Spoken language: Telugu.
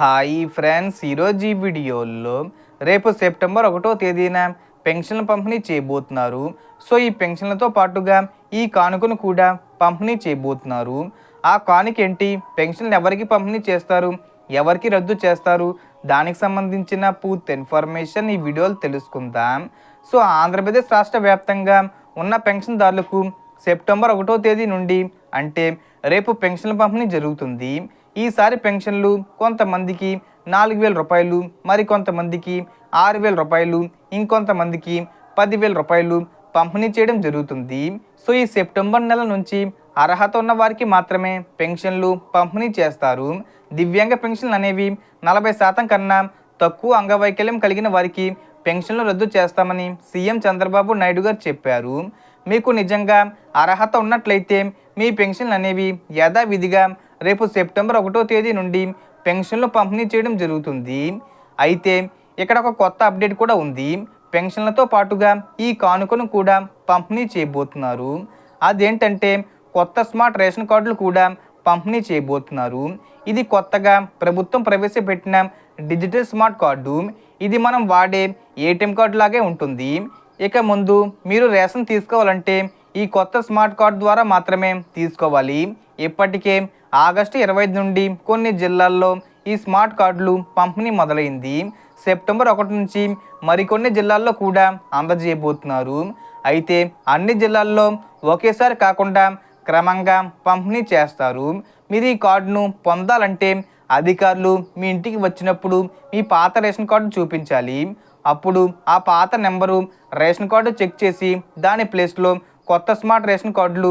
హాయ్ ఫ్రెండ్స్ ఈరోజు ఈ వీడియోలో రేపు సెప్టెంబర్ ఒకటో తేదీన పెన్షన్ల పంపిణీ చేయబోతున్నారు. సో ఈ పెన్షన్లతో పాటుగా ఈ కానుకను కూడా పంపిణీ చేయబోతున్నారు. ఆ కానుక ఏంటి? పెన్షన్లు ఎవరికి పంపిణీ చేస్తారు? ఎవరికి రద్దు చేస్తారు? దానికి సంబంధించిన పూర్తి ఇన్ఫర్మేషన్ ఈ వీడియోలో తెలుసుకుందాం. సో ఆంధ్రప్రదేశ్ రాష్ట్ర వ్యాప్తంగా ఉన్న పెన్షన్దారులకు సెప్టెంబర్ ఒకటో తేదీ నుండి అంటే రేపు పెన్షన్ల పంపిణీ జరుగుతుంది. ఈసారి పెన్షన్లు కొంతమందికి నాలుగు వేల రూపాయలు మరి కొంతమందికి ఆరు వేల రూపాయలు ఇంకొంతమందికి పదివేల రూపాయలు పంపిణీ చేయడం జరుగుతుంది. సో ఈ సెప్టెంబర్ నెల నుంచి అర్హత ఉన్న వారికి మాత్రమే పెన్షన్లు పంపిణీ చేస్తారు. దివ్యాంగ పెన్షన్లు అనేవి నలభై శాతం కన్నా తక్కువ అంగవైకల్యం కలిగిన వారికి పెన్షన్లు రద్దు చేస్తామని సీఎం చంద్రబాబు నాయుడు గారు చెప్పారు. మీకు నిజంగా అర్హత ఉన్నట్లయితే మీ పెన్షన్లు అనేవి యథావిధిగా రేపు సెప్టెంబర్ ఒకటో తేదీ నుండి పెన్షన్లు పంపిణీ చేయడం జరుగుతుంది. అయితే ఇక్కడ ఒక కొత్త అప్డేట్ కూడా ఉంది. పెన్షన్లతో పాటుగా ఈ కానుకను కూడా పంపిణీ చేయబోతున్నారు. అదేంటంటే కొత్త స్మార్ట్ రేషన్ కార్డులు కూడా పంపిణీ చేయబోతున్నారు. ఇది కొత్తగా ప్రభుత్వం ప్రవేశపెట్టిన డిజిటల్ స్మార్ట్ కార్డు. ఇది మనం వాడే ఏటీఎం కార్డు లాగే ఉంటుంది. ఇక ముందు మీరు రేషన్ తీసుకోవాలంటే ఈ కొత్త స్మార్ట్ కార్డు ద్వారా మాత్రమే తీసుకోవాలి. ఇప్పటికే ఆగస్టు ఇరవై నుండి కొన్ని జిల్లాల్లో ఈ స్మార్ట్ కార్డులు పంపిణీ మొదలైంది. సెప్టెంబర్ ఒకటి నుంచి మరికొన్ని జిల్లాల్లో కూడా అందజేయబోతున్నారు. అయితే అన్ని జిల్లాల్లో ఒకేసారి కాకుండా క్రమంగా పంపిణీ చేస్తారు. మీరు ఈ కార్డును పొందాలంటే అధికారులు మీ ఇంటికి వచ్చినప్పుడు మీ పాత రేషన్ కార్డు చూపించాలి. అప్పుడు ఆ పాత నెంబరు రేషన్ కార్డు చెక్ చేసి దాని ప్లేస్లో కొత్త స్మార్ట్ రేషన్ కార్డులు